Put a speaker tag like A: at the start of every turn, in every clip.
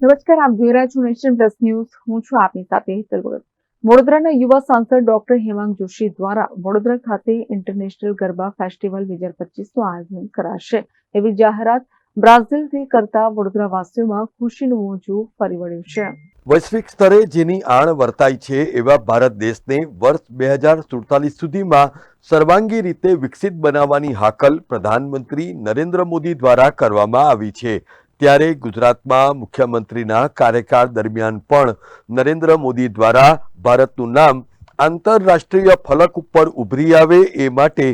A: નમસ્કાર, આપ જોઈ રહ્યા છો નેશન પ્લસ ન્યૂઝ. હું છું આપની સાથે હેતલ ગોયલ વડોદરાના યુવા સાંસદ ડોક્ટર હેમાંગ જોશી દ્વારા વડોદરા ખાતે ઇન્ટરનેશનલ ગરબા ફેસ્ટિવલ બે હજાર પચીસનું આયોજન કરાશે. એવી જાહેરાત બ્રાઝિલથી કરતા વડોદરા વાસીઓમાં ખુશીનું મોજું ફરી વળ્યું છે.
B: વૈશ્વિક સ્તરે જેની આણ વર્તાય છે એવા ભારત દેશને વર્ષ બે હજાર સુડતાલીસ સુધીમાં સર્વાંગી રીતે વિકસિત બનાવવાની હાકલ પ્રધાનમંત્રી નરેન્દ્ર મોદી દ્વારા કરવામાં આવી છે. ત્યારે ગુજરાતમાં મુખ્યમંત્રીના કાર્યકાળ દરમિયાન પણ નરેન્દ્ર મોદી દ્વારા ભારતનું નામ આંતરરાષ્ટ્રીય ફલક ઉપર ઉભરી આવે એ માટે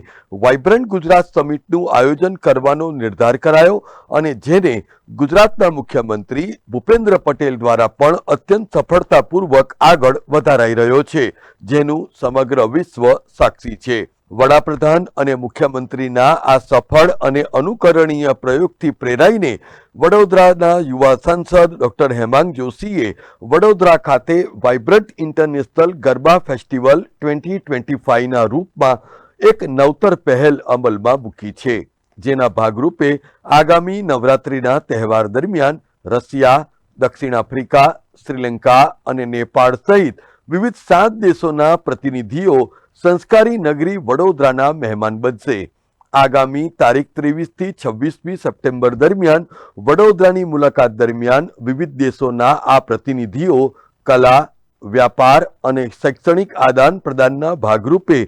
B: વાઇબ્રન્ટ ગુજરાત સમિટનું આયોજન કરવાનો નિર્ધાર કરાયો અને જેને ગુજરાતના મુખ્યમંત્રી ભૂપેન્દ્ર પટેલ દ્વારા પણ અત્યંત સફળતાપૂર્વક આગળ વધારાઈ રહ્યો છે, જેનું સમગ્ર વિશ્વ સાક્ષી છે. વડાપ્રધાન અને મુખ્યમંત્રીના આ સફળ અને અનુકરણીય પ્રયોગથી પ્રેરાઈને વડોદરાના યુવા સાંસદ ડોક્ટર હેમાંગ જોશીએ વડોદરા ખાતે vibrant international Garba festival twenty twenty ફાઇવના રૂપમાં એક નવતર પહેલ અમલમાં મૂકી છે. જેના ભાગરૂપે આગામી નવરાત્રિના તહેવાર દરમિયાન રશિયા, દક્ષિણ આફ્રિકા, શ્રીલંકા અને નેપાળ સહિત વિવિધ સાત દેશોના પ્રતિનિધિઓ સંસ્કારી નગરી વડોદરાના મહેમાન બનશે. આગામી તારીખ ત્રેવીસથી છવ્વીસમી સપ્ટેમ્બર દરમિયાન વડોદરાની મુલાકાત દરમિયાન વિવિધ દેશોના આ પ્રતિનિધિઓ કલા, વ્યાપાર અને શૈક્ષણિક આદાન પ્રદાનના ભાગરૂપે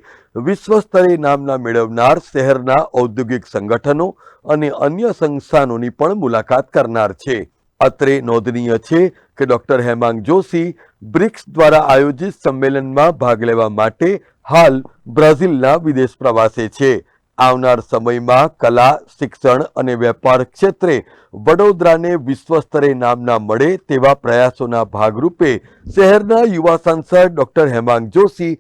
B: વિશ્વ સ્તરે નામના મેળવનાર શહેરના ઔદ્યોગિક સંગઠનો અને અન્ય સંસ્થાનોની પણ મુલાકાત કરનાર છે. અત્રે નોંધનીય છે કે ડોક્ટર હેમાંગ જોશી બ્રિક્સ દ્વારા આયોજિત સંમેલનમાં ભાગ લેવા માટે હાલ બ્રાઝિલના વિદેશ પ્રવાસે છે. આવનાર સમયમાં કલા, શિક્ષણ અને વેપાર ક્ષેત્રે વડોદરાને વિશ્વ સ્તરે નામના મળે તેવા પ્રયાસોના ભાગરૂપે શહેરના યુવા સાંસદ ડોક્ટર હેમાંગ જોશી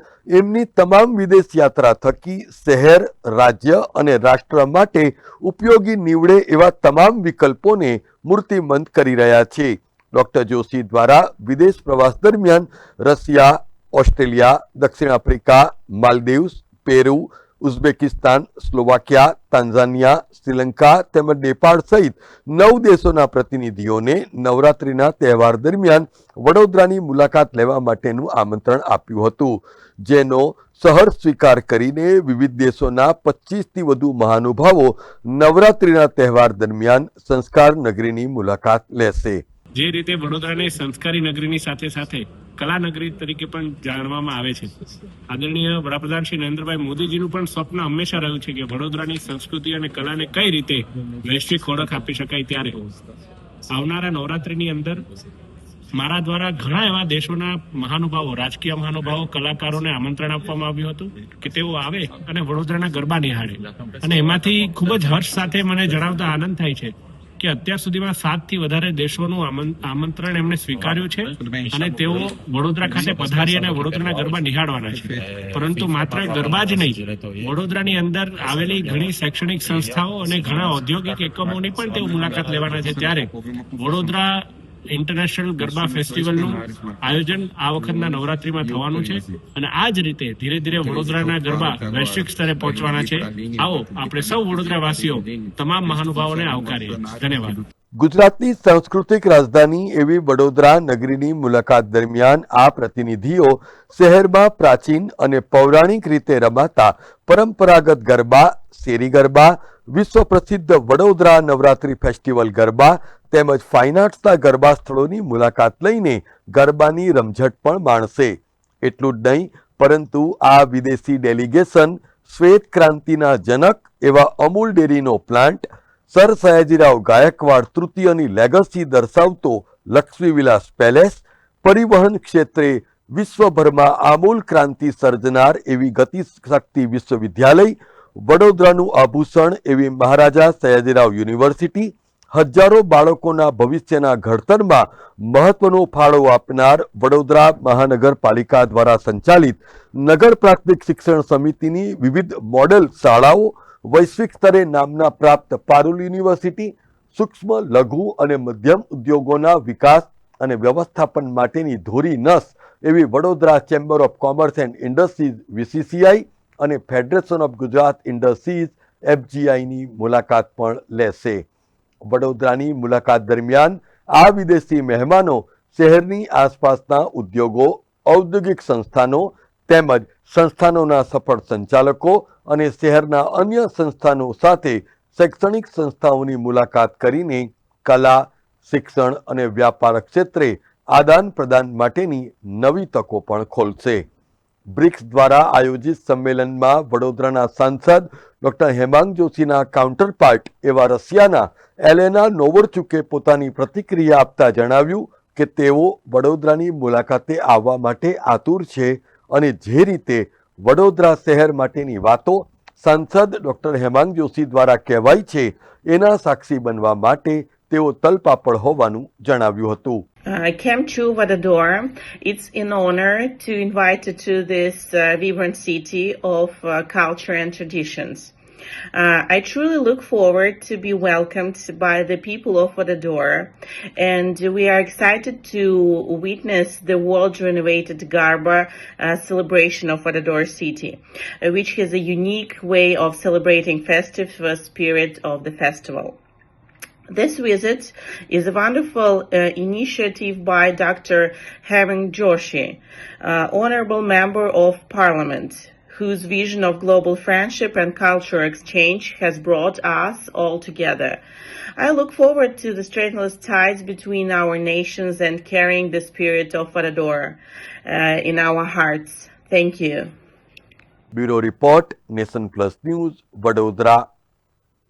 B: એમની તમામ વિદેશ યાત્રા થકી શહેર, રાજ્ય અને રાષ્ટ્ર માટે ઉપયોગી નીવડે એવા તમામ વિકલ્પોને મૂર્તિમંત કરી રહ્યા છે. ડોક્ટર જોશી દ્વારા વિદેશ પ્રવાસ દરમિયાન રશિયા ઓસ્ટ્રેલિયા, દક્ષિણ Africa, Maldives, Peru, Uzbekistan, Slovakia Tanzania Sri Lanka તેમજ નેપાળ સહિત નવ દેશોના પ્રતિનિધિઓને નવરાત્રિના તહેવાર દરમિયાન વડોદરાની મુલાકાત લેવા માટેનું આમંત્રણ આપ્યું હતું, જેનો સહર સ્વીકાર કરીને વિવિધ દેશોના પચીસથી વધુ મહાનુભાવો નવરાત્રિના તહેવાર દરમિયાન સંસ્કાર નગરીની મુલાકાત લેશે.
C: જે રીતે વડોદરાને સંસ્કારી નગરીની સાથે સાથે કલા નગરી તરીકે પણ જાણવામાં આવે છે. આદરણીય વડાપ્રધાન શ્રી નરેન્દ્રભાઈ મોદીજીનું પણ સ્વપ્ન હંમેશા રહ્યું છે કે વડોદરાની સંસ્કૃતિ અને કલાને કઈ રીતે વૈશ્વિક ઓળખ આપી શકાય ત્યારે. આવનારા નવરાત્રીની અંદર મારા દ્વારા ઘણા એવા દેશોના મહાનુભાવો, રાજકીય મહાનુભાવો, કલાકારોને આમંત્રણ આપવામાં આવ્યું હતું કે તેઓ આવે અને વડોદરાના ગરબા નિહાળે. અને એમાંથી ખૂબ જ હર્ષ સાથે મને જણાવતા આનંદ થાય છે. કે અત્યાર સુધીમાં સાતથી વધારે દેશોનું આમંત્રણ એમણે સ્વીકાર્યું છે અને તેઓ વડોદરા ખાતે પધારી અને વડોદરાના ગરબા નિહાળવાના છે. પરંતુ માત્ર ગરબા જ નહીં, વડોદરાની અંદર આવેલી ઘણી શૈક્ષણિક સંસ્થાઓ અને ઘણા ઔદ્યોગિક એકમોની પણ તેઓ મુલાકાત લેવાના છે. ત્યારે વડોદરા ઇન્ટરનેશનલ ગરબા ફેસ્ટિવલનું આયોજન આ વખતના નવરાત્રીમાં થવાનું છે. અને આ જ રીતે ધીરે ધીરે વડોદરાના ગરબા વૈશ્વિક સ્તરે પહોંચવાના છે. આવો આપણે સૌ વડોદરા વાસીઓ તમામ મહાનુભાવોને આવકારીએ. ધન્યવાદ.
B: ગુજરાતની સાંસ્કૃતિક રાજધાની એવી વડોદરા નગરીની મુલાકાત દરમિયાન આ પ્રતિનિધિઓ શહેરમાં પ્રાચીન અને પૌરાણિક રીતે રમાતા પરંપરાગત ગરબા શેરી ગરબા વિશ્વ પ્રસિદ્ધ વડોદરા નવરાત્રી ફેસ્ટિવલ ગરબા તેમજ ફાઇન આર્ટ્સના ગરબા સ્થળોની મુલાકાત લઈને ગરબાની રમઝટ પણ માણશે. એટલું જ નહીં, પરંતુ આ વિદેશી ડેલિગેશન શ્વેત ક્રાંતિના જનક એવા અમૂલ ડેરીનો પ્લાન્ટ સર સયાજીરાવ ગાયકવાડ તૃતીયની લેગસી દર્શાવતો લક્ષ્મી વિલાસ પેલેસ પરિવહન ક્ષેત્રે વિશ્વભરમાં આમૂલ ક્રાંતિ સર્જનાર એવી ગતિશક્તિ વિશ્વવિદ્યાલય વડોદરાનું આભૂષણ એવી મહારાજા સયાજીરાવ યુનિવર્સિટી હજારો બાળકોના ભવિષ્યના ઘડતરમાં મહત્વનો ફાળો આપનાર વડોદરા મહાનગરપાલિકા દ્વારા સંચાલિત નગર પ્રાથમિક શિક્ષણ સમિતિની વિવિધ મોડેલ શાળાઓ વૈશ્વિક સ્તરે નામના પ્રાપ્ત પારુલ યુનિવર્સિટી, સૂક્ષ્મ, લઘુ અને મધ્યમ ઉદ્યોગોના વિકાસ અને વ્યવસ્થાપન માટેની ધોરી નસ એવી Vadodara chamber of commerce and industries, VCCI અને ફેડરેશન ઓફ ગુજરાત ઇન્ડસ્ટ્રીઝ એફજીઆઈની મુલાકાત પણ લેશે. વડોદરાની મુલાકાત દરમિયાન આ વિદેશી મહેમાનો શહેરની આસપાસના ઉદ્યોગો, ઔદ્યોગિક સંસ્થાનો તેમજ સંસ્થાનોના સફળ સંચાલકો અને શહેરના અન્ય સંસ્થાનો સાથે શૈક્ષણિક સંસ્થાઓની મુલાકાત કરીને કલા, શિક્ષણ અને વ્યાપાર ક્ષેત્રે આદાન પ્રદાન માટેની નવી તકો પણ ખોલશે. બ્રિક્સ દ્વારા આયોજિત સંમેલનમાં વડોદરાના સાંસદ ડોક્ટર હેમાંગ જોશીના કાઉન્ટરપાર્ટ એવા રશિયાના એલેના નોવરચુકે પોતાની પ્રતિક્રિયા આપતા જણાવ્યું કે તેઓ વડોદરાની મુલાકાતે આવવા માટે આતુર છે અને જે રીતે વડોદરા શહેર માટેની વાતો સાંસદ ડોક્ટર હેમાંગ જોશી દ્વારા કહેવાય છે, એના સાક્ષી બનવા માટે તેઓ તલપાપડ હોવાનું જણાવ્યું હતું.
D: I came to Vadador. It's an honor to invite you to this uh, vibrant city of uh, culture and traditions. Uh, I truly look forward to be welcomed by the people of Vadador, and we are excited to witness the world-renovated Garba uh, celebration of Vadador city, uh, which has a unique way of celebrating festive spirit of the festival. This visit is a wonderful uh, initiative by Dr. Heming Joshi, uh, honorable member of parliament, whose vision of global friendship and cultural exchange has brought us all together. I look forward to the strengthened ties between our nations and carrying the spirit of Farador uh, in our hearts. Thank you.
B: Bureau Report, Nation Plus News, Vadodara,